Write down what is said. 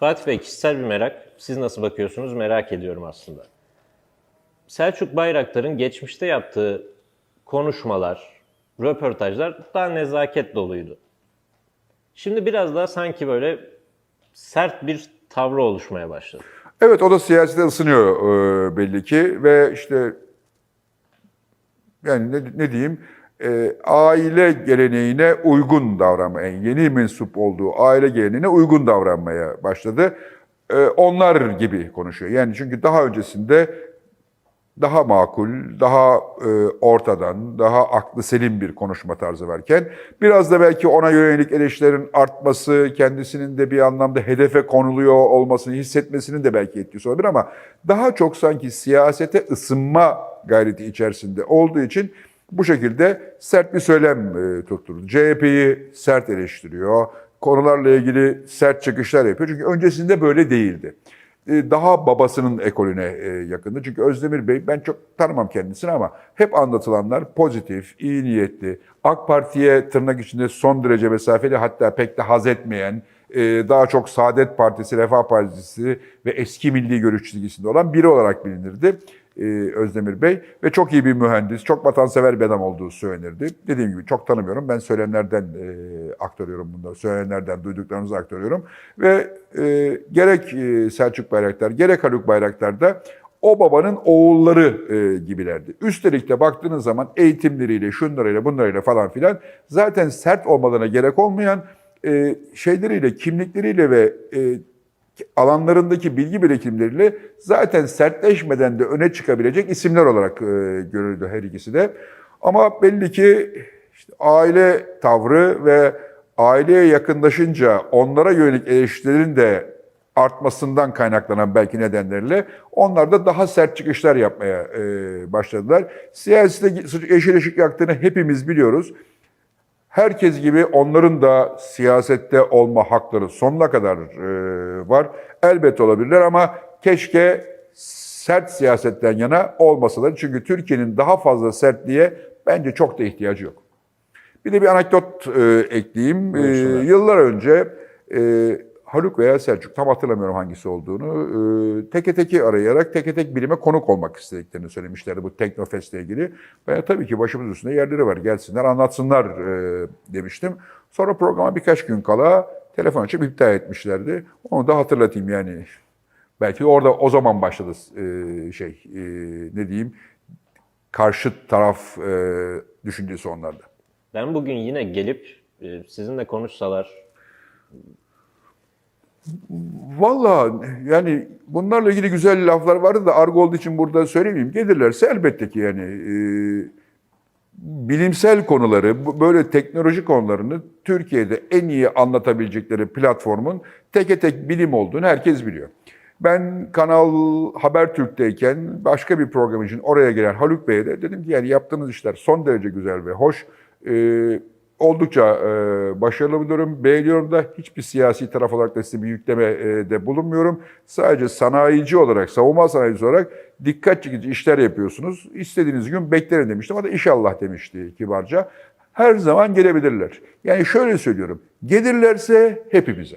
Fatih Bey kişisel bir merak. Siz nasıl bakıyorsunuz merak ediyorum aslında. Selçuk Bayraktar'ın geçmişte yaptığı konuşmalar, röportajlar daha nezaket doluydu. Şimdi biraz daha sanki böyle sert bir tavrı oluşmaya başladı. Evet o da siyasete ısınıyor e, belli ki ve işte yani ne, ne diyeyim e, aile geleneğine uygun davranmaya, yeni mensup olduğu aile geleneğine uygun davranmaya başladı. E, onlar gibi konuşuyor. Yani çünkü daha öncesinde daha makul, daha e, ortadan, daha aklı selim bir konuşma tarzı varken biraz da belki ona yönelik eleştirilerin artması, kendisinin de bir anlamda hedefe konuluyor olmasını hissetmesinin de belki etkisi olabilir ama daha çok sanki siyasete ısınma gayreti içerisinde olduğu için bu şekilde sert bir söylem e, tutturdu. CHP'yi sert eleştiriyor, konularla ilgili sert çıkışlar yapıyor. Çünkü öncesinde böyle değildi e, daha babasının ekolüne e, yakındı. Çünkü Özdemir Bey, ben çok tanımam kendisini ama hep anlatılanlar pozitif, iyi niyetli, AK Parti'ye tırnak içinde son derece mesafeli hatta pek de haz etmeyen, daha çok Saadet Partisi, Refah Partisi ve eski milli görüş çizgisinde olan biri olarak bilinirdi. E, Özdemir Bey ve çok iyi bir mühendis, çok vatansever bir adam olduğu söylenirdi. Dediğim gibi çok tanımıyorum. Ben söylemlerden e, aktarıyorum bunları. Söylemlerden duyduklarınızı aktarıyorum. Ve e, gerek e, Selçuk Bayraktar, gerek Haluk Bayraktar da o babanın oğulları e, gibilerdi. Üstelik de baktığınız zaman eğitimleriyle, şunlarıyla, bunlarıyla falan filan zaten sert olmalarına gerek olmayan e, şeyleriyle, kimlikleriyle ve e, alanlarındaki bilgi birikimleriyle zaten sertleşmeden de öne çıkabilecek isimler olarak e, görüldü her ikisi de. Ama belli ki işte aile tavrı ve aileye yakınlaşınca onlara yönelik eleştirilerin de artmasından kaynaklanan belki nedenlerle onlar da daha sert çıkışlar yapmaya e, başladılar. Siyasete yeşil ışık yaktığını hepimiz biliyoruz. Herkes gibi onların da siyasette olma hakları sonuna kadar e, var. Elbette olabilirler ama keşke sert siyasetten yana olmasalar. Çünkü Türkiye'nin daha fazla sertliğe bence çok da ihtiyacı yok. Bir de bir anekdot e, ekleyeyim. E, yıllar önce e, Haluk veya Selçuk tam hatırlamıyorum hangisi olduğunu e, teke teki arayarak teke tek birime konuk olmak istediklerini söylemişlerdi bu Teknofest'le ilgili. Ben tabii ki başımız üstünde yerleri var gelsinler anlatsınlar e, demiştim. Sonra programa birkaç gün kala telefon açıp iptal etmişlerdi. Onu da hatırlatayım yani. Belki orada o zaman başladı e, şey e, ne diyeyim karşıt taraf e, düşüncesi onlarda. Ben bugün yine gelip sizinle konuşsalar Valla yani bunlarla ilgili güzel laflar vardı da argo olduğu için burada söylemeyeyim. Gelirlerse elbette ki yani e, bilimsel konuları, böyle teknoloji konularını Türkiye'de en iyi anlatabilecekleri platformun teke tek bilim olduğunu herkes biliyor. Ben Kanal Habertürk'teyken başka bir program için oraya gelen Haluk Bey'e de dedim ki yani yaptığınız işler son derece güzel ve hoş. Ee, oldukça e, başarılı buluyorum, beğeniyorum da hiçbir siyasi taraf olarak da size bir yükleme e, de bulunmuyorum. Sadece sanayici olarak, savunma sanayicisi olarak dikkat çekici işler yapıyorsunuz. İstediğiniz gün beklerin demiştim. O da inşallah demişti kibarca. Her zaman gelebilirler. Yani şöyle söylüyorum, gelirlerse hepimize.